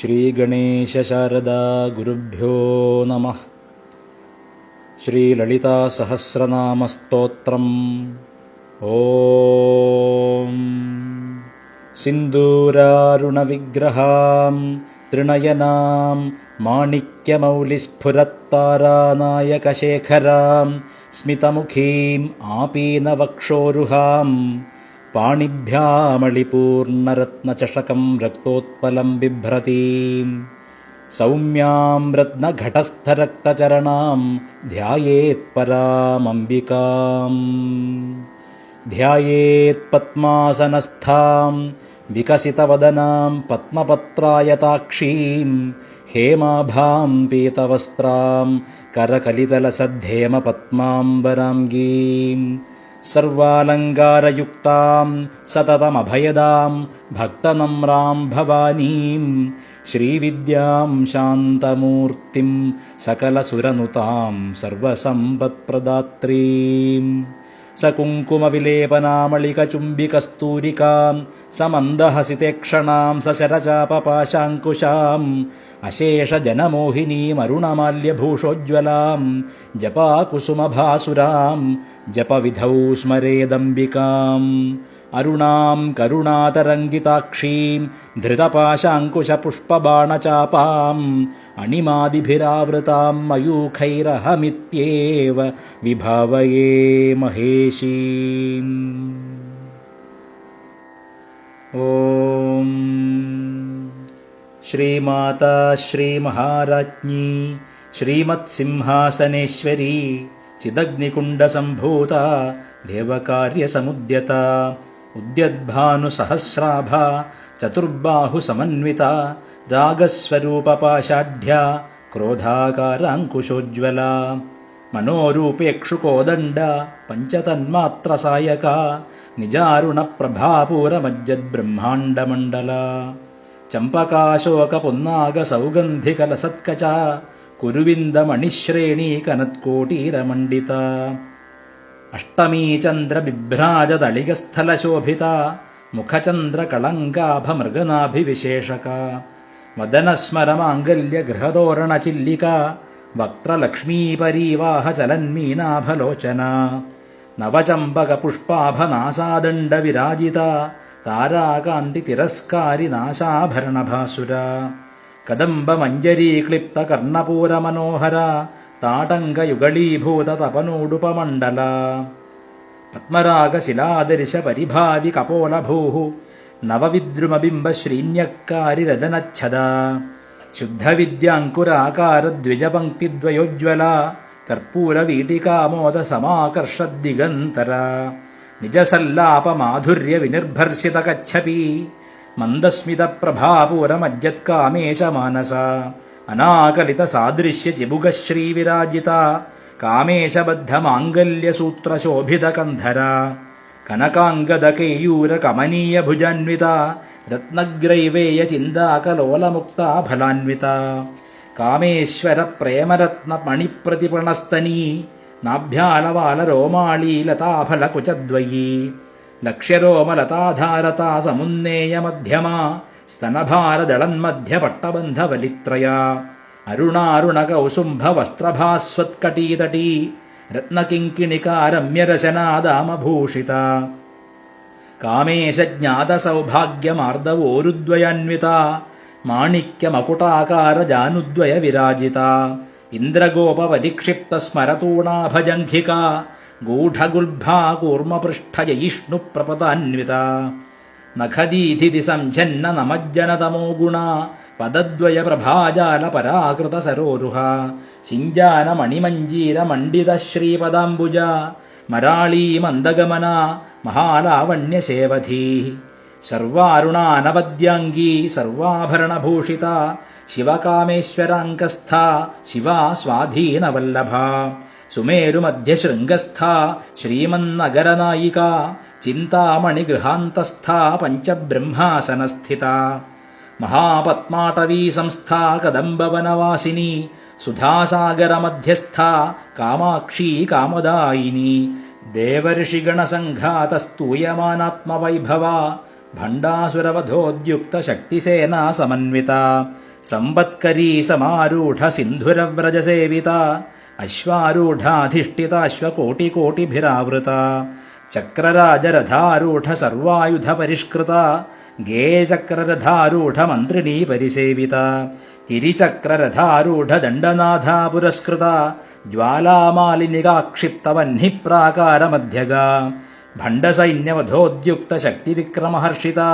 श्रीगणेशशारदा गुरुभ्यो नमः। श्रीललितासहस्रनामस्तोत्रम्। ॐ सिन्दूरारुणविग्रहां त्रिणयनां माणिक्यमौलिस्फुरत्तारानायकशेखरां स्मितमुखीम् आपीनवक्षोरुहाम् पाणिभ्यामळिपूर्णरत्नचषकं रक्तोत्पलं बिभ्रतीम् सौम्यां रत्नघटस्थरक्तचरणां ध्यायेत्परामम्बिकाम्। ध्यायेत्पद्मासनस्थां विकसितवदनां पद्मपत्रायताक्षीं हेमाभां पीतवस्त्रां करकलितलसद्धेमपद्माम्बराङ्गीम् सर्वालङ्कारयुक्तां सततमभयदां भक्तनम्रां भवानीं श्रीविद्यां शान्तमूर्तिं सकलसुरनुतां सर्वसम्पत्प्रदात्रीम् सकुङ्कुमविलेपनामलिकचुम्बिकस्तूरिकां समन्दहसितेक्षणां सशरचापपाशाङ्कुशाम् अशेषजनमोहिनीमरुणमाल्यभूषोज्ज्वलां जपाकुसुमभासुरां जपविधौ स्मरेदम्बिकाम् अरुणां करुणातरङ्गिताक्षीं धृतपाशाङ्कुशपुष्पबाणचापाम् अणिमादिभिरावृतां मयूखैरहमित्येव विभावये महेशीम् ॐ श्रीमाता श्रीमहाराज्ञी श्रीमत्सिंहासनेश्वरी चिदग्निकुण्डसम्भूता देवकार्यसमुद्यता उद्यद्भानुसहस्राभा चतुर्बाहुसमन्विता रागस्वरूपपाशाढ्या क्रोधाकाराङ्कुशोज्ज्वला मनोरूपेक्षुकोदण्डा पञ्चतन्मात्रसायका निजारुणप्रभापूरमज्जद्ब्रह्माण्डमण्डला चम्पकाशोकपुन्नागसौगन्धिकलसत्कचा कुरुविन्दमणिश्रेणीकनत्कोटीरमण्डिता अष्टमीचन्द्रबिभ्राजदळिगस्थलशोभिता मुखचन्द्रकळङ्काभमृगनाभिविशेषका वदनस्मरमाङ्गल्यगृहतोरणचिल्लिका वक्त्रलक्ष्मीपरीवाहचलन्मीनाभलोचना नवचम्पकपुष्पाभनासादण्डविराजिता ताराकान्तितिरस्कारिनाशाभरणभासुरा कदम्बमञ्जरीक्लिप्तकर्णपूरमनोहरा ताटङ्गयुगलीभूततपनोडुपमण्डला पद्मरागशिलादर्शपरिभाविकपोलभूः नवविद्रुमबिम्बश्रीन्यक्कारिरदनच्छदा। शुद्धविद्याङ्कुराकारद्विजपङ्क्तिद्वयोज्ज्वला कर्पूरवीटिकामोदसमाकर्षद्दिगन्तरा। निजसल्लापमाधुर्यविनिर्भर्सितकच्छपी मन्दस्मितप्रभापूरमज्जत्कामेशमानसा। अनाकलितसादृश्यचिबुगश्रीविराजिता कामेशबद्धमाङ्गल्यसूत्रशोभितकन्धरा कनकाङ्गदकेयूरकमनीयभुजान्विता रत्नग्रैवेयचिन्दाकलोलमुक्ता फलान्विता कामेश्वरप्रेमरत्नमणिप्रतिपणस्तनी नाभ्यालवालरोमाळीलताफलकुचद्वयी लक्ष्यरोमलताधारता समुन्नेयमध्यमा स्तनभारदळन्मध्यपट्टबन्धवलित्रया अरुणारुणकौसुम्भवस्त्रभास्वत्कटीतटी रत्नकिङ्किणिकारम्यरचनादामभूषिता। कामेशज्ञातसौभाग्यमार्दवोरुद्वयान्विता माणिक्यमकुटाकारजानुद्वयविराजिता। इन्द्रगोपवरिक्षिप्तस्मरतूणाभजङ्घिका गूढगुल्भा कूर्मपृष्ठजयिष्णुप्रपदान्विता नखदीधिति सञ्झन्न नमज्जनतमो गुणा पदद्वयप्रभाजालपराकृतसरोरुहा शिञ्जानमणिमञ्जीरमण्डितश्रीपदाम्बुजा मराळीमन्दगमना महालावण्यशेवधीः सर्वारुणानवद्याङ्गी सर्वाभरणभूषिता शिवकामेश्वराङ्कस्था शिवा स्वाधीनवल्लभा सुमेरुमध्यशृङ्गस्था श्रीमन्नगरनायिका चिन्तामणिगृहान्तस्था पञ्चब्रह्मासनस्थिता महापद्माटवी संस्था कदम्बवनवासिनी सुधासागरमध्यस्था कामाक्षी कामदायिनी देवर्षिगणसङ्घातस्तूयमानात्मवैभवा भण्डासुरवधोद्युक्तशक्तिसेना समन्विता सम्बत्करी समारूढसिन्धुरव्रजसेविता अश्वारूढाधिष्ठिताश्वकोटिकोटिभिरावृता चक्रराजरथारूढसर्वायुधपरिष्कृता गेयचक्ररथारूढमन्त्रिणी परिसेविता गिरिचक्ररथारूढदण्डनाथा पुरस्कृता ज्वालामालिनिगाक्षिप्तवह्निप्राकारमध्यगा भण्डसैन्यवधोद्युक्तशक्तिविक्रमहर्षिता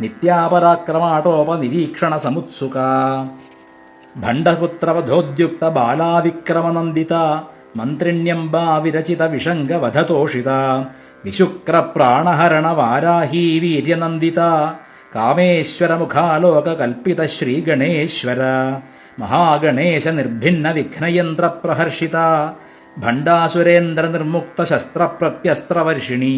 नित्यापराक्रमाटोपनिरीक्षणसमुत्सुका भण्डपुत्रवधोद्युक्तबालाविक्रमनन्दिता मन्त्रिण्यम्बा विरचितविषङ्गवधतोषिता विशुक्रप्राणहरण वाराही वीर्यनन्दिता कामेश्वरमुखालोक कल्पित भण्डासुरेन्द्रनिर्मुक्तशस्त्रप्रत्यस्त्रवर्षिणी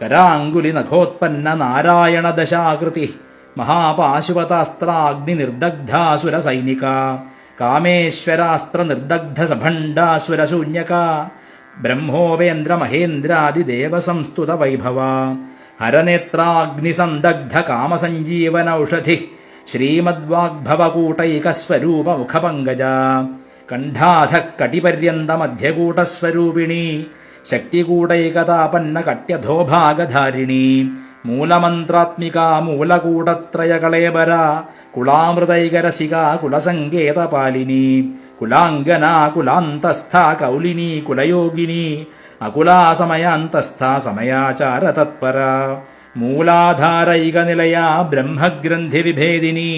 कराङ्गुलिनखोत्पन्ननारायणदशाकृतिः महापाशुपतास्त्राग्निनिर्दग्धासुरसैनिका कामेश्वरास्त्रनिर्दग्धसभण्डासुरशून्यका ब्रह्मोपेन्द्रमहेन्द्रादिदेवसंस्तुतवैभवा। हरनेत्राग्निसन्दग्धकामसञ्जीवनौषधिः श्रीमद्वाग्भवकूटैकस्वरूपमुखपङ्गजा। कण्ठाधः कटिपर्यन्तमध्यकूटस्वरूपिणी शक्तिकूटैकतापन्नकट्यधोभागधारिणी। ಮೂಲಮಂತ್ರಾತ್ಮಿಕ ಮೂಲಗೂಢತ್ರಯಗಳೇಬರ ಕುಲಾಮೃತೈಗರಸಿಗ ಕುಲಸಂಕೇತ ಪಾಲಿನಿ ಕುಲಾಂಗನ ಕುಲಾಂತಸ್ಥ ಕೌಲಿನಿ ಕುಲಯೋಗಿನಿ ಅಕುಲಾ ಸಮಯಾಂತಸ್ಥ ಸಮಯಾಚಾರ ತತ್ಪರ ಮೂಲಾಧಾರೈಗ ನಿಲಯ ಬ್ರಹ್ಮಗ್ರಂಥಿ ವಿಭೇದಿನಿ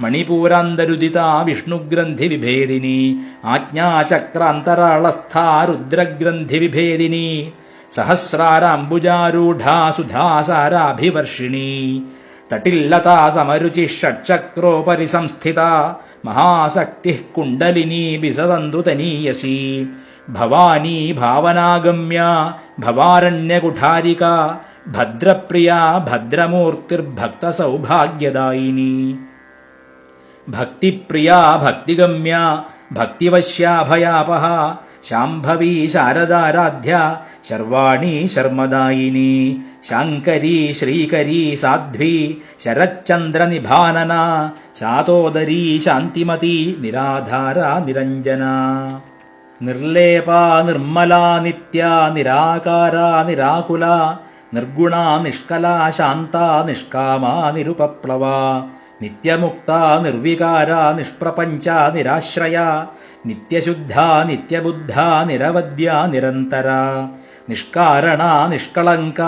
ಮಣಿಪೂರಾಂದರುದಿತ ವಿಷ್ಣುಗ್ರಂಥಿ ವಿಭೇದಿನಿ ಆಜ್ಞಾಚಕ್ರಾಂತರಾಳಸ್ಥ ರುದ್ರಗ್ರಂಥಿ ವಿಭೇದಿನಿ सहस्राराम्बुजारूढा सुधासाराभिवर्षिणी तटिल्लता समरुचिः षट्चक्रोपरि संस्थिता महासक्तिः कुण्डलिनी विसदन्दुतनीयसी भवानी भावनागम्या भवारण्यकुठारिका भद्रप्रिया भद्रमूर्तिर्भक्तसौभाग्यदायिनी। भक्तिप्रिया भक्तिगम्या भक्तिवश्याभयापहा ശാംഭവി ശാരദാരാധ്യ ശർവാണി ശർമദായിനി ശാങ്കരി ശ്രീകരി സാധ്വി ശരച്ചന്ദ്ര നിഭാനന ശാതോദരി ശാന്തിമതി നിരാധാര നിരഞ്ജന. നിർലേപ നിർമ്മല നിത്യ നിരാകാര നിരാകുല നിർഗുണ നിഷ്കല ശാന്ത നിഷ്കാമ നിരുപപ്ലവ നിത്യമുക്ത നിർവികാര നിഷ്പ്രപഞ്ച നിരാശ്രയ നിത്യശുദ്ധാ നിത്യബുദ്ധാ നിരവധ്യാ നിരന്തര. നിഷ്കാരണ നിഷ്കളങ്ക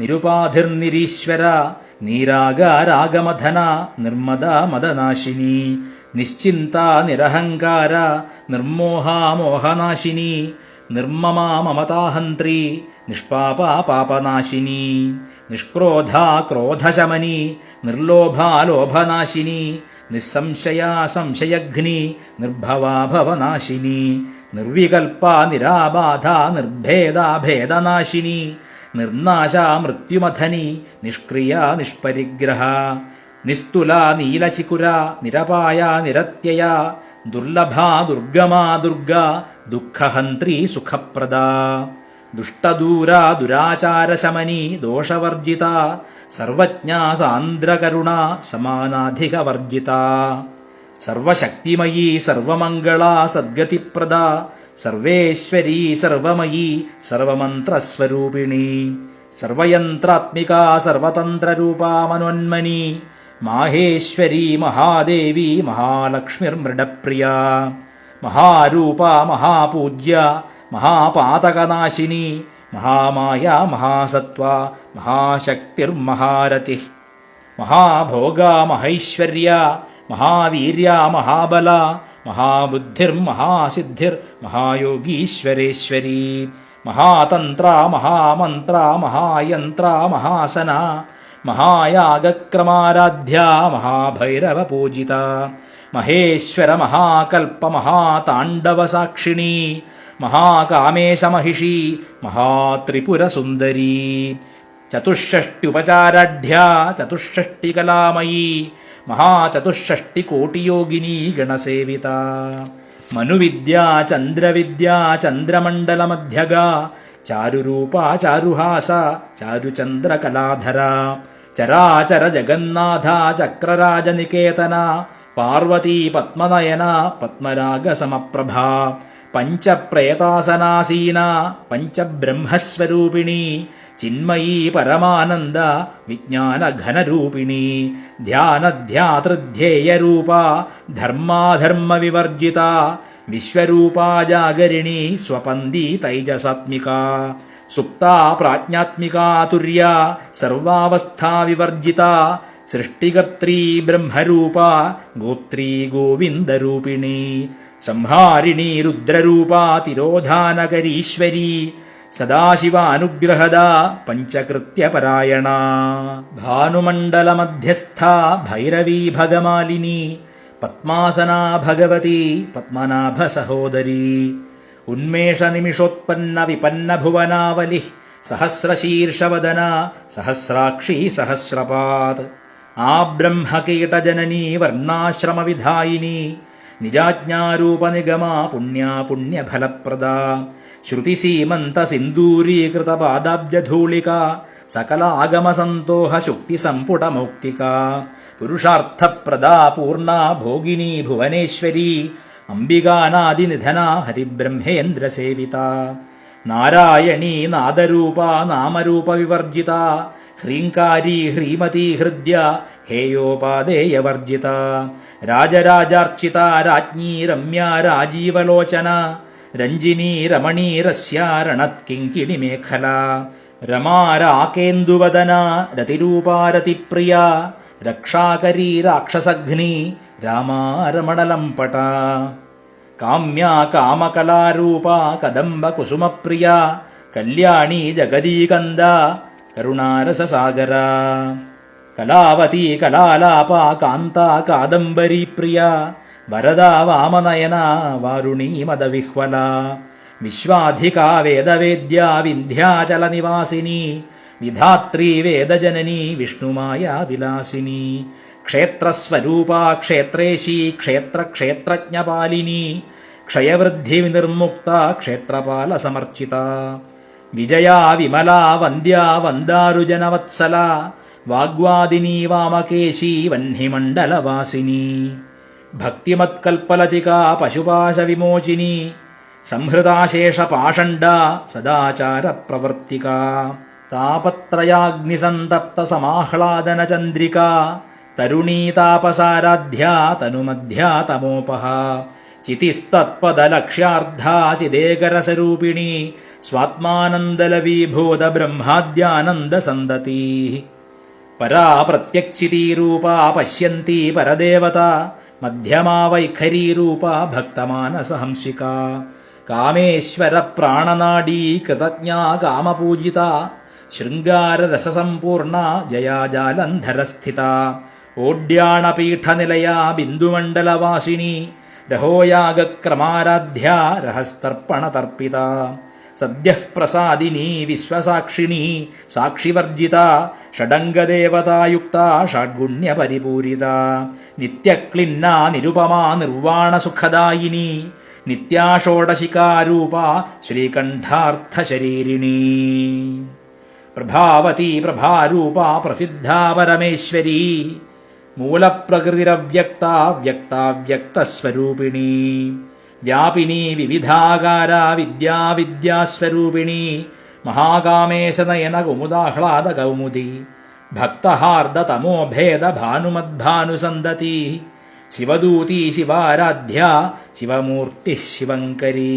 നിരുപാധിർനിരീശ്വര നീരാഗാരാഗമധന നിർമ്മദ മദനാശിനി. നിശ്ചിന്ത നിരഹങ്കാര നിർമോഹാ മോഹനാശിനി. നിർമ്മമാ മമതാഹന്ത്രി നിഷ്പാപ പാപനാശിനി. നിഷ്ക്രോധ ക്രോധശമനി നിർലോഭാ ലോഭനാശിനി. നിസ്സംശയാ സംശയഗ്നി നിർഭവാ ഭവനാശിനി നിരാബാധ നിർഭേദ ഭേദനാശിനി നിർനാശ മൃത്യുമഥനി നിഷ്ക്രിയ നിഷ്പരിഗ്രഹ നിസ്തുല നീലചികുര നിരപായ നിരത്യയ ദുർലഭ ദുർഗമാ ദുർഗ ദുഃഖഹന്ത്രി സുഖപ്രദ ദുഷ്ടദൂര ദുരാചാരശമനി ദോഷവർജിത सर्वज्ञा सान्द्रकरुणा समानाधिकवर्जिता सर्वशक्तिमयी सर्वमङ्गला सद्गतिप्रदा सर्वेश्वरी सर्वमयी सर्वमन्त्रस्वरूपिणी सर्वयन्त्रात्मिका सर्वतन्त्ररूपा मनोन्मनी माहेश्वरी महादेवी महालक्ष्मीर्मृडप्रिया महारूपा महापूज्या महापातकनाशिनी महामाया महासत्त्वा महाशक्तिर्महारतिः महाभोगा महैश्वर्या महावीर्या महाबला महाबुद्धिर्महासिद्धिर्महायोगीश्वरेश्वरी महातन्त्रा महामन्त्रा महायन्त्रा महासना महायागक्रमाराध्या महाभैरवपूजिता। महेश्वरमहाकल्पमहाताण्डवसाक्षिणी महाकामेशमहिषी महात्रिपुरसुन्दरी। चतुष्षष्ट्युपचाराढ्या चतुष्षष्टिकलामयी महाचतुष्षष्टिकोटियोगिनी गणसेविता। मनुविद्या चन्द्रविद्या चन्द्रमण्डलमध्यगा चारुरूपा चारुहासा चारुचन्द्रकलाधरा चराचरजगन्नाथा चक्रराजनिकेतना पार्वती पद्मनयना पद्मरागसमप्रभा। पञ्चप्रेतासनासीना पञ्चब्रह्मस्वरूपिणी चिन्मयी परमानन्द विज्ञानघनरूपिणी ध्यानध्यातृध्येयरूपा धर्माधर्मविवर्जिता विश्वरूपा जागरिणी स्वपन्दी तैजसात्मिका सुप्ता प्राज्ञात्मिका तुर्या सर्वावस्थाविवर्जिता सृष्टिकर्त्री ब्रह्मरूपा गोप्त्री गोविन्दरूपिणी। संहारिणी रुद्ररूपा तिरोधानगरीश्वरी सदाशिवानुग्रहदा पञ्चकृत्यपरायणा। भानुमण्डलमध्यस्था भैरवी भगमालिनी पद्मासना भगवती पद्मनाभसहोदरी उन्मेषनिमिषोत्पन्नविपन्नभुवनावलिः सहस्रशीर्षवदना सहस्राक्षी सहस्रपात्। आब्रह्मकीटजननी वर्णाश्रमविधायिनी निजाज्ञारूपनिगमा पुण्या पुण्यफलप्रदा श्रुतिसीमन्तसिन्दूरीकृतपादाब्जधूलिका सकलागमसन्तोहशुक्तिसम्पुटमौक्तिका पुरुषार्थप्रदा पूर्णा भोगिनी भुवनेश्वरी अम्बिगानादिनिधना हरिब्रह्मेन्द्रसेविता नारायणी नादरूपा नामरूपविवर्जिता ह्रीङ्कारी ह्रीमती हृद्या हेयोपादेयवर्जिता राजराजार्चिता राज्ञी रम्या राजीवलोचना रञ्जिनी रमणीरस्या रणत्किङ्किणी मेखला रमाराकेन्दुवदना रतिरूपा रतिप्रिया रक्षाकरी राक्षसघ्नी रामा रमणलम्पटा काम्या कामकलारूपा कदम्बकुसुमप्रिया कल्याणी जगदीकन्दा करुणारससागरा കലാവതി കലാലാപ കാന്ത കാദംബരി പ്രിയ. വരദാ വാമനയന വാരുണീ മദവിഹ്വല. വിശ്വാധിക വേദവേദ്യ വിന്ധ്യാചല നിവാസിനി വിധാത്രീ വേദജനനി വിഷ്ണുമായ വിലാസിനി. ക്ഷേത്രസ്വരൂപ ക്ഷേത്രേശി ക്ഷേത്രക്ഷേത്രജ്ഞപാലിനി. ക്ഷയവൃദ്ധി നിർമുക്ത ക്ഷേത്രപാല സമർച്ചിത വിജയാ വിമല വന്ദ്യ വന്ദാരുജനവത്സല. वाग्वादिनी वामकेशी वह्निमण्डलवासिनी। भक्तिमत्कल्पलतिका पशुपाशविमोचिनी। संहृदाशेषपाषण्डा सदाचार तापत्रयाग्निसन्तप्तसमाह्लादनचन्द्रिका। तरुणी तापसाराध्या तनुमध्या तमोपः चितिस्तत्पदलक्ष्यार्धा चिदेकरसरूपिणी। स्वात्मानन्दलवीभूत परा प्रत्यक्षितीरूपा पश्यन्ती परदेवता मध्यमा वैखरीरूपा भक्तमानसहंसिका। कामेश्वरप्राणनाडी कृतज्ञा कामपूजिता शृङ्गाररससम्पूर्णा जया जालन्धरस्थिता ओड्याणपीठनिलया बिन्दुमण्डलवासिनी रहोयागक्रमाराध्या रहस्तर्पणतर्पिता। സദ്യഃപ്രസാദിനീ വിശ്വസാക്ഷിണീ സാക്ഷിവർജിത ഷഡംഗദേവതായുക്ത ഷഡ്ഗുണ്യപരിപൂരിത. നിത്യക്ലിന്ന നിരുപമാ നിർവാണസുഖദായിനി നിത്യാഷോഡശികാരൂപ ശ്രീകണ്ഠാർത്ഥശരീരിണീ. പ്രഭാവതി പ്രഭാരൂപ പ്രസിദ്ധ പരമേശ്വരീ മൂലപ്രകൃതിരവ്യക്ത വ്യക്താവ്യക്തസ്വരൂപിണീ व्यापिनी विविधाकारा विद्या विद्यास्वरूपिणी महाकामेशनयनकुमुदाह्लादकौमुदी भक्तहार्दतमोभेदभानुमद्भानुसन्दती शिवदूती शिवाराध्या शिवमूर्तिः शिवङ्करी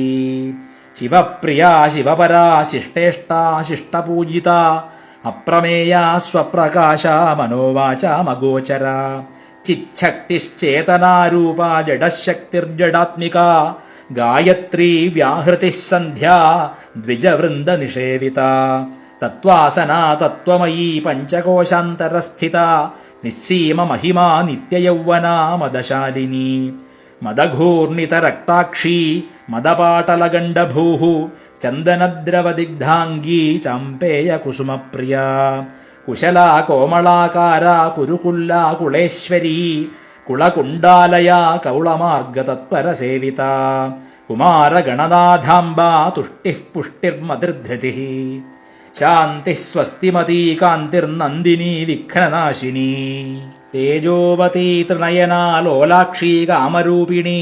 शिवप्रिया शिवपरा शिष्टेष्टा शिष्टपूजिता अप्रमेया स्वप्रकाशा मनोवाचा मगोचरा। चिच्छक्तिश्चेतनारूपा जडशक्तिर्जडात्मिका गायत्री व्याहृतिः सन्ध्या द्विजवृन्दनिषेविता। तत्त्वासना तत्त्वमयी पञ्चकोशान्तरस्थिता निःसीममहिमा नित्ययौवना मदशालिनी। मदघूर्णितरक्ताक्षी मदपाटलगण्डभूः चन्दनद्रवदिग्धाङ्गी चाम्पेयकुसुमप्रिया। കുശല കോമളാകാര കുരുകുല്ല കുളേശ്വരി കുളകുണ്ടാലയ കൗളമാർഗ തത്പരസേവിത കുമാരഗണനാഥാംബ തുഷ്ടി പുഷ്ടിർമതിർധൃതി ശാന്തിഃ സ്വസ്തിമതീ കാന്തിർനന്ദിനീ വിഘ്നനാശിനി തേജോവതി തൃണയനാ ലോലാക്ഷീ കാമരൂപിണി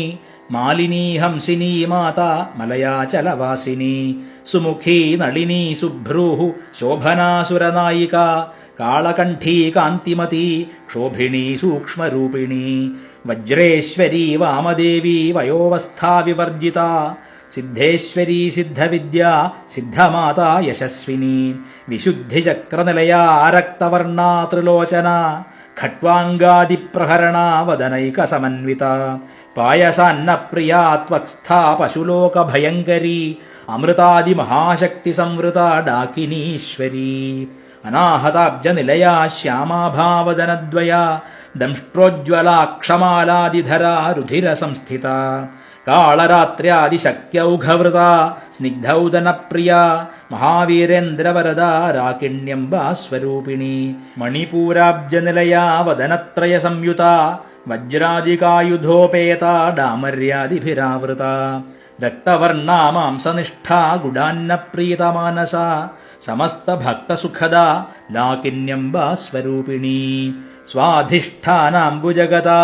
മാലിനി ഹംസിനി മാതാ മലയാചലവാസിനി. സുമുഖി നളിനി സുഭ്രൂഹു ശോഭനാസുരനായിക. കാളകണ്ഠീ കാന്തിമതി ക്ഷോഭിണി സൂക്ഷ്മരൂപിണി. വജ്രേശ്വരി വാമദേവി വയോവസ്ഥാവിവർജിത സിദ്ധേശ്വരി സിദ്ധവിദ്യ സിദ്ധമാത യശസ്വിനി. വിശുദ്ധിചക്രനിലയാ ആരക്തവർണാ ത്രിലോചന. ഖട്വാങ്കാദിപ്രഹരണാവദനൈക സമന്വിത पायसान्नप्रिया त्वक्स्था पशुलोकभयङ्करी अमृतादिमहाशक्तिसंवृता डाकिनीश्वरी अनाहताब्जनिलया श्यामाभावदनद्वया दंष्ट्रोज्ज्वला क्षमालादिधरा रुधिरसंस्थिता कालरात्र्यादिशक्त्यौघवृता स्निग्धौदनप्रिया महावीरेन्द्रवरदा राकिण्यम्बा स्वरूपिणी मणिपूराब्जनिलया वदनत्रयसंयुता वज्रादिकायुधोपेता डामर्यादिभिरावृता रक्तवर्णा मांसनिष्ठा गुडान्नप्रीतमानसा समस्तभक्तसुखदा भक्त लाकिण्यम्बा स्वरूपिणी स्वाधिष्ठानाम्बुजगता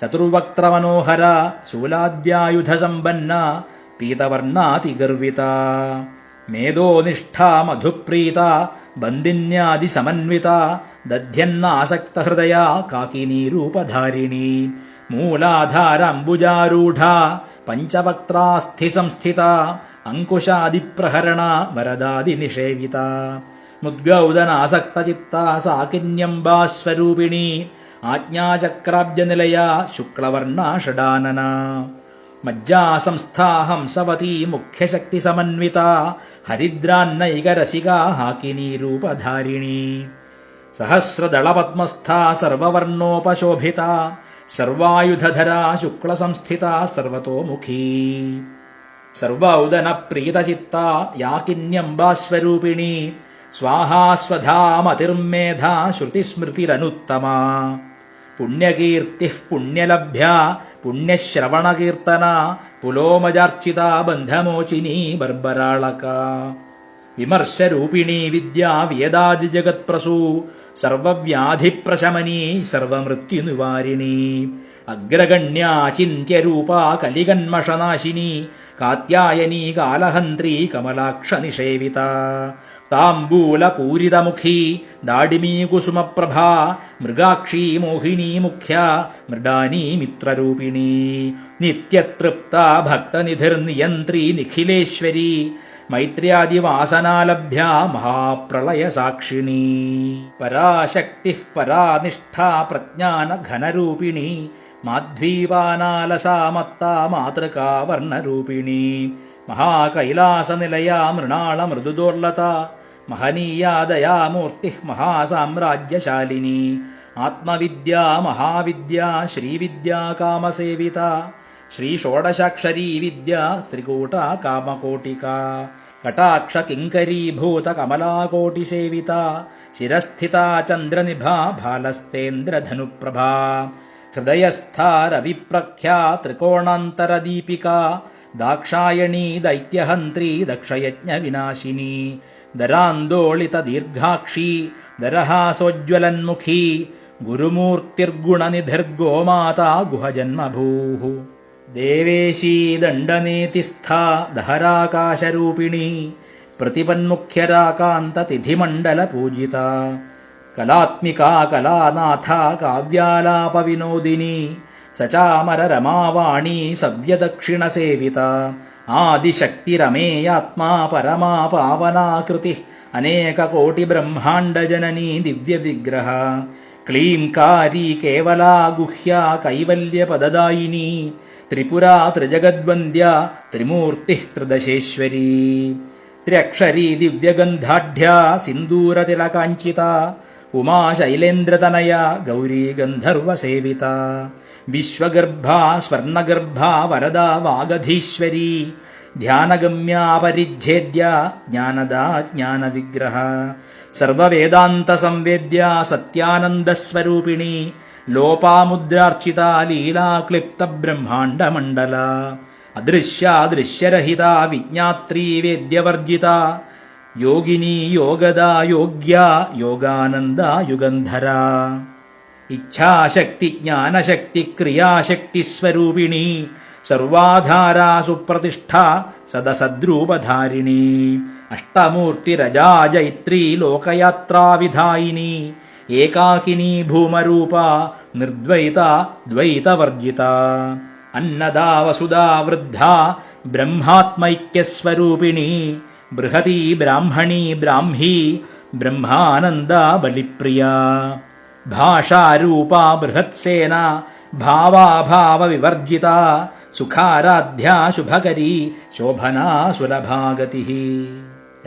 चतुर्वक्त्रमनोहरा शूलाद्यायुधसम्पन्ना पीतवर्णातिगर्विता मेधोनिष्ठा मधुप्रीता बन्दिन्यादिसमन्विता दध्यन्नासक्तहृदया काकिनीरूपधारिणी मूलाधाराम्बुजारूढा पञ्चवक्त्रास्थिसंस्थिता अङ्कुशादिप्रहरणा वरदादिनिषेविता मुद्गौदनासक्तचित्ता साकिन्यम्बास्वरूपिणी आज्ञाचक्राब्जनिलया शुक्लवर्णा षडानना मज्जासंस्थाहंसवती मुख्यशक्तिसमन्विता हरिद्रान्नैकरसिका हाकिनीरूपधारिणी। सहस्रदळपद्मस्था सर्ववर्णोपशोभिता सर्वायुधधरा शुक्लसंस्थिता सर्वतोमुखी। सर्वौदनप्रीतचित्ता याकिन्यम्बास्वरूपिणी स्वाहा स्वधामतिर्मेधा श्रुतिस्मृतिरनुत्तमा। പുണ്യകീർത്തി പുണ്യലഭ്യ പുണ്യശ്രവണകീർത്തന പുലോമജാർച്ചിത ബന്ധമോചിനി ബർബരാളക. വിമർശരൂപിണി വിദ്യ വേദാദി ജഗത്പ്രസൂ സർവവ്യാധിപ്രശമനീ സർവമൃത്യുനിവാരിണീ. അഗ്രഗണ്യാ ചിന്ത്യരൂപാ കലികന്മഷനാശിനി കാത്യായനീ കാലഹന്ത്രീ കമലാക്ഷ നിഷേവിത താംബൂലപൂരിതമുഖീ ദാഡിമീകുസുമപ്രഭ മൃഗാക്ഷീ മോഹിനീ മുഖ്യ മൃഡാനീ മിത്രരൂപിണീ. നിത്യതൃപ്ത ഭക്തനിധിർനിയന്ത്രീ നിഖിലേശ്വരീ മൈത്ര്യാദിവാസനാലഭ്യ മഹാപ്രളയസാക്ഷിണീ. പരാശക്തി പരാനിഷ്ഠ പ്രജ്ഞാനഘനരൂപിണീ മാധ്വീപാനാലസാമത്ത മാതൃകാവർണരൂപിണീ. മഹാകൈലാസനിലയാ മൃണാള മൃദുദോർലത महनीया दयामूर्तिः महासाम्राज्यशालिनी। आत्मविद्या महाविद्या श्रीविद्या कामसेविता। श्रीषोडशाक्षरी विद्या स्त्रिकूटा कामकोटिका। कटाक्षकिङ्करीभूतकमलाकोटिसेविता शिरस्थिता चन्द्रनिभा भालस्तेन्द्रधनुप्रभा। हृदयस्था रविप्रख्या त्रिकोणान्तरदीपिका। दाक्षायणी दैत्यहन्त्री दक्षयज्ञविनाशिनी दरान्दोलितदीर्घाक्षी दरहासोज्ज्वलन्मुखी गुरुमूर्तिर्गुणनिधिर्गोमाता गुहजन्मभूः। देवेशी दण्डनीतिस्था दहराकाशरूपिणी प्रतिपन्मुख्यराकान्ततिथिमण्डलपूजिता कलात्मिका कलानाथा काव्यालापविनोदिनी स चामर सव्यदक्षिणसेविता। आदिशक्तिरमेयात्मा परमा पावनाकृतिः अनेककोटिब्रह्माण्डजननी दिव्यविग्रहा। क्लीं कारि केवला गुह्या कैवल्यपददायिनी। त्रिपुरा त्रिजगद्वन्द्या त्रिमूर्तिः त्रिदशेश्वरी त्र्यक्षरी दिव्यगन्धाढ्या सिन्दूरतिलकाञ्चिता। उमा शैलेन्द्रतनया गौरी गन्धर्वसेविता विश्वगर्भा स्वर्णगर्भा वरदा वागधीश्वरी ध्यानगम्या परिध्येद्या ज्ञानदा ज्ञानविग्रहा सर्ववेदान्तसंवेद्या सत्यानन्दस्वरूपिणी लोपामुद्रार्चिता लीलाक्लिप्तब्रह्माण्डमण्डला अदृश्या दृश्यरहिता विज्ञात्री वेद्यवर्जिता योगिनी योगदा योग्या योगानन्दा युगन्धरा। इच्छाशक्तिज्ञानशक्तिक्रियाशक्तिस्वरूपिणी सर्वाधारा सुप्रतिष्ठा सदसद्रूपधारिणी अष्टमूर्तिरजा जयित्री लोकयात्राविधायिनी एकाकिनी भूमरूपा निर्द्वैता द्वैतवर्जिता अन्नदा वसुदा वृद्धा ब्रह्मात्मैक्यस्वरूपिणी बृहती ब्राह्मणी ब्राह्मी ब्रह्मानन्दा बलिप्रिया भाषारूपा बृहत्सेना, भावाभावविवर्जिता, सुखाराध्या शुभकरी, शोभना सुलभा गतिः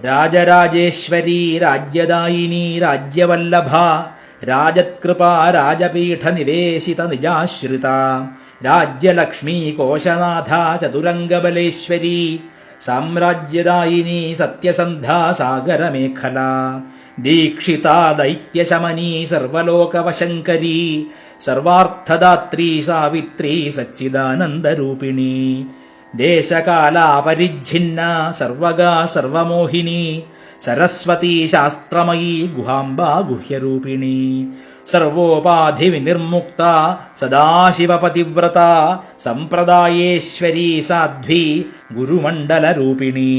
राजराजेश्वरी, राज्यदायिनी, राज्यवल्लभा, राजत्कृपा, राजपीठनिवेशितनिजाश्रिता, राज्यलक्ष्मी कोशनाथा, चतुरङ्गबलेश्वरी, साम्राज्यदायिनी सत्यसन्धा, सागरमेखला दीक्षिता दैत्यशमनी सर्वलोकवशङ्करी सर्वार्थदात्री सावित्री सच्चिदानन्दरूपिणी देशकालापरिझिन्ना सर्वगा सर्वमोहिनी सरस्वती शास्त्रमयी गुहाम्बा गुह्यरूपिणी सर्वोपाधिविनिर्मुक्ता सदाशिवपतिव्रता सम्प्रदायेश्वरी साध्वी गुरुमण्डलरूपिणी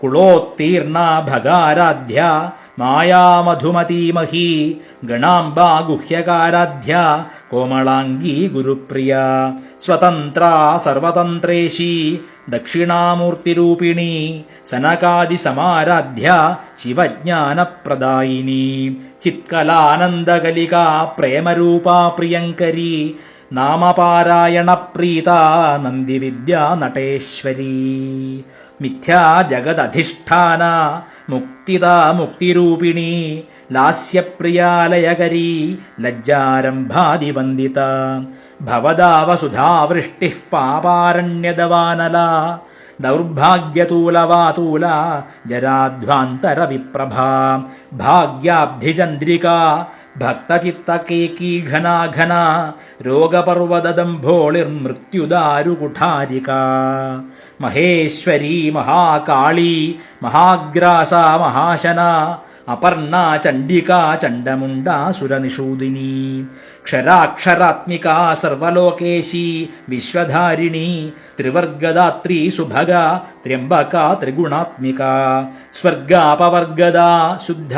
कुलोत्तीर्णा भगाराध्या मायामधुमतीमही गणाम्बा गुह्यकाराध्या कोमलाङ्गी गुरुप्रिया। स्वतन्त्रा सर्वतन्त्रेशी दक्षिणामूर्तिरूपिणी सनकादिसमाराध्या शिवज्ञानप्रदायिनी। चित्कलानन्दकलिका प्रेमरूपा प्रियङ्करी नामपारायणप्रीता नन्दिविद्या नटेश्वरी मिथ्या जगदधिष्ठाना मुक्तिदा मुक्तिरूपिणी लास्यप्रियालयकरी लज्जारम्भादिवन्दिता भवदा वसुधा वृष्टिः पापारण्यदवानला दौर्भाग्यतूलवातूला जराध्वान्तरविप्रभा भाग्याब्धिचन्द्रिका ഭക്തചിത്തകൈകീഘനാഘന രോഗപർവതദംഭോളിർമൃത്യുദാരുകുഠാരിക മഹേശ്വരീ മഹാകാളി മഹാഗ്രാസ മഹാശന അപർണ ചണ്ഡിക ചണ്ഡമുണ്ട സുരനിഷൂദിനി. ക്ഷരാക്ഷരാത്മിക സർവലോകേശി വിശ്വധാരിണി ത്രിവർഗദാത്രി സുഭഗ ത്ര്യംബക ത്രിഗുണാത്മിക. സ്വർഗാപവർഗദ ശുദ്ധ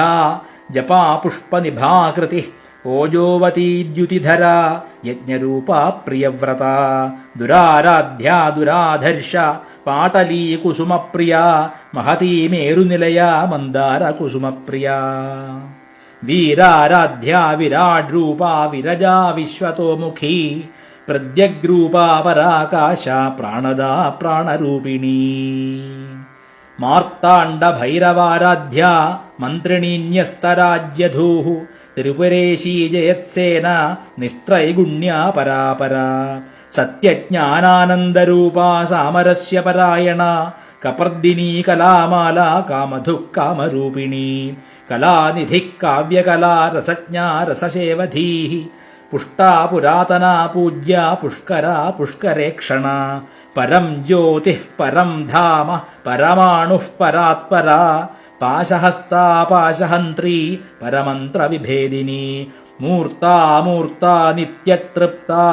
जपा पुष्पनिभाकृतिः ओजोवतीद्युतिधरा, यज्ञरूपा प्रियव्रता। दुराराध्या दुराधर्ष पाटली कसुम प्रिया महती मेरुनिलया प्रिया वीराराध्या विराड्रूपा विरजा विश्वतोमुखी प्रद्यग्रूपा पराकाशा प्राणदा प्राणरूपिणी। मार्ताण्डभैरवाराध्या मन्त्रिणीन्यस्तराज्यधूः। त्रिपुरेशी जयत्सेना निस्त्रैगुण्या परापरा। सत्यज्ञानानन्दरूपा सामरस्य परायणा। कपर्दिनी कलामाला कामधुः कामरूपिणी कलानिधिः काव्यकला रसज्ञा रससेवधीः। पुष्टा पुरातना पूज्या पुष्करा पुष्करेक्षणा। परम् ज्योतिः परम् धाम परमाणुः परात्परा। पाशहस्ता पाशहन्त्री परमन्त्रविभेदिनी। मूर्ता मूर्ता नित्यतृप्ता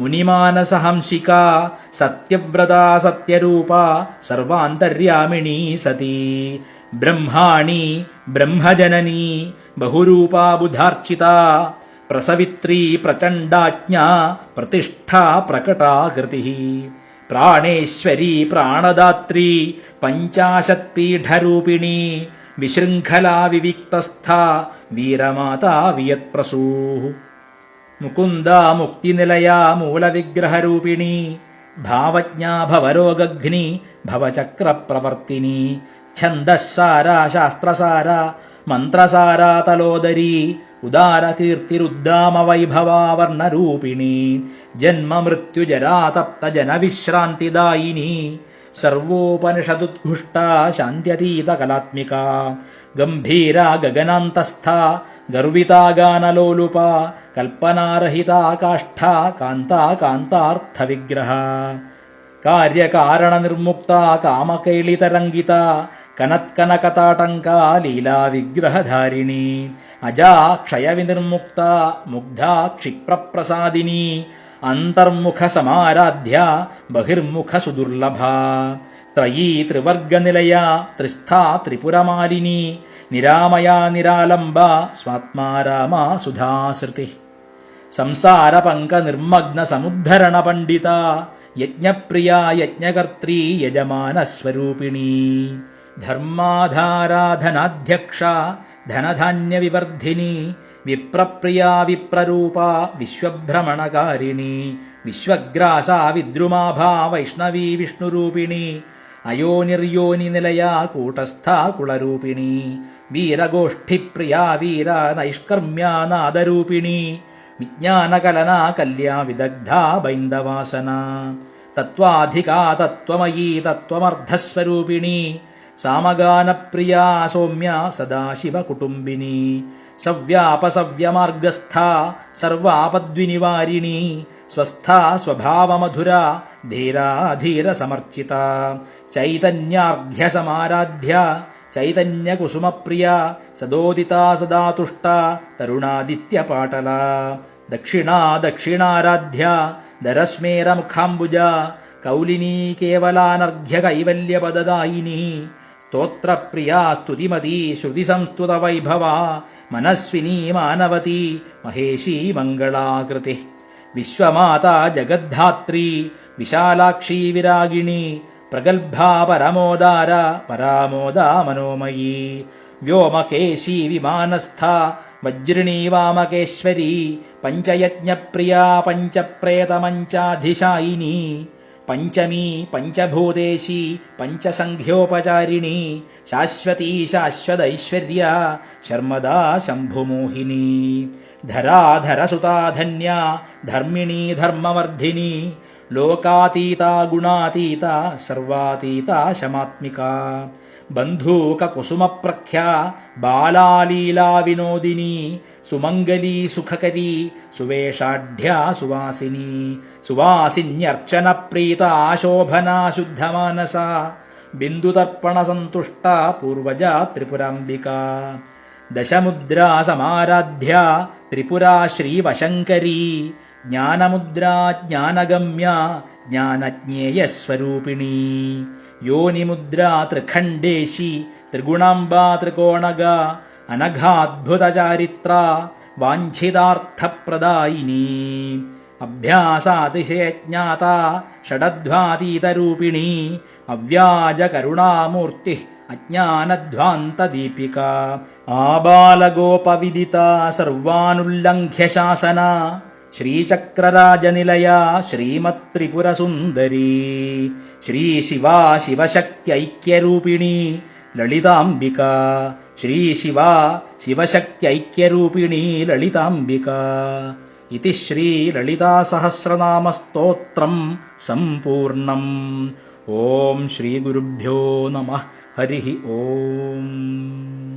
मुनिमानसहंसिका सत्यव्रता सत्यरूपा सर्वान्तर्यामिणी सती। ब्रह्माणि ब्रह्मजननी बहुरूपा बुधार्चिता प्रसवित्री प्रचण्डाज्ञा प्रतिष्ठा प्रकटाकृतिः। प्राणेश्वरी प्राणदात्री पञ्चाशत्पीठरूपिणी विशृङ्खला विविक्तस्था वीरमाता वियत्प्रसूः। मुकुन्दा मुक्तिनिलया मूलविग्रहरूपिणी भावज्ञा भवरोगघ्नि भवचक्रप्रवर्तिनी छन्दःसारा शास्त्रसारा मन्त्रसारा तलोदरी उदारकीर्तिरुद्दामवैभवावर्णरूपिणी जन्ममृत्युजरातप्तजनविश्रान्तिदायिनी सर्वोपनिषदुद्घुष्टा शान्त्यतीतकलात्मिका गम्भीरा गगनान्तस्था गर्विता गानलोलुपा कल्पनारहिता काष्ठा कान्ता कान्तार्थविग्रहा कार्यकारणनिर्मुक्ता कामकैलितरङ्गिता कनत्कनकताटङ्का लीलाविग्रहधारिणी अजा क्षयविनिर्मुक्ता मुग्धा क्षिप्रप्रसादिनी अन्तर्मुखसमाराध्या बहिर्मुखसुदुर्लभा। त्रयी त्रिवर्गनिलया त्रिस्था त्रिपुरमालिनी निरामया निरालम्बा स्वात्मा रामा सुधा संसारपङ्कनिर्मग्नसमुद्धरणपण्डिता यज्ञप्रिया यज्ञकर्त्री यजमानस्वरूपिणी। धर्माधाराधनाध्यक्षा धनधान्यविवर्धिनी विप्रप्रिया विप्ररूपा विश्वभ्रमणकारिणी विश्वग्रासा विद्रुमाभा वैष्णवी विष्णुरूपिणी अयोनिर्योनिनिलया कूटस्था कुलरूपिणी वीरगोष्ठिप्रिया वीरा नैष्कर्म्या नादरूपिणी विज्ञानकलना कल्या विदग्धा बैन्दवासना तत्त्वाधिका तत्त्वमयी तत्त्वमर्धस्वरूपिणी सामगानप्रिया सौम्या सदाशिवकुटुम्बिनी सव्यापसव्यमार्गस्था, सर्वापद्विनिवारिणी, स्वस्था, स्वभावमधुरा, धीराधीरसमर्चिता। चैतन्यार्घ्यसमाराध्या, चैतन्यकुसुमप्रिया, सदोदिता सदा तुष्टा तरुणादित्यपाटला। दक्षिणा दक्षिणाराध्या दरस्मेरमुखाम्बुजा, कौलिनी केवलानर्घ्यकैवल्यपददायिनी स्तोत्रप्रिया स्तुतिमती श्रुतिसंस्तुतवैभवा मनस्विनी मानवती महेशी मङ्गलाकृतिः विश्वमाता जगद्धात्री विशालाक्षी विरागिणी प्रगल्भा परमोदार परामोदा मनोमयी व्योमकेशी विमानस्था वज्रिणी वामकेश्वरी पञ्चयज्ञप्रिया पञ्चप्रेतमञ्चाधिशायिनी पञ्चमी पञ्चभूतेशी पञ्चसङ्घ्योपचारिणी शाश्वती शाश्वतैश्वर्या शर्मदा शम्भुमोहिनी धराधरसुता धन्या धर्मिणी धर्मवर्धिनी लोकातीता गुणातीता सर्वातीता शमात्मिका बन्धूककुसुमप्रख्या बालालीलाविनोदिनी सुमङ्गली सुखकरी सुवेषाढ्या सुवासिनी सुवासिन्यर्चनप्रीता शोभना शुद्धमानसा बिन्दुतर्पणसन्तुष्टा पूर्वजा त्रिपुराम्बिका। दशमुद्रा समाराध्या त्रिपुरा श्रीवशङ्करी। ज्ञानमुद्रा ज्ञानगम्या ज्ञानज्ञेयस्वरूपिणी। योनिमुद्रा त्रिखण्डेशी त्रिगुणाम्बा त्रिकोणगा। अनघाद्भुतचारित्रा वाञ्छितार्थप्रदायिनी। അഭ്യാസാതിശയജ്ഞാതാ ഷഡധ്വാതീതരൂപിണീ അവ്യാജകരുണാമൂർത്തി അജ്ഞാനധ്വാന്തദീപിക. ആബാലഗോപവിദിത സർവാനുല്ലംഘ്യശാസന ശ്രീചക്രരാജനിലയാ ശ്രീമത്രിപുരസുന്ദരീ. ശ്രീശിവാ ശിവശക്ത്യൈക്യരൂപിണീ ലളിതാംബിക. ശ്രീശിവാ ശിവശക്ത്യൈക്യരൂപിണീ ലളിതാംബിക. इति श्रीललितासहस्रनामस्तोत्रम् सम्पूर्णम्। ॐ श्रीगुरुभ्यो नमः। हरिः ओम्।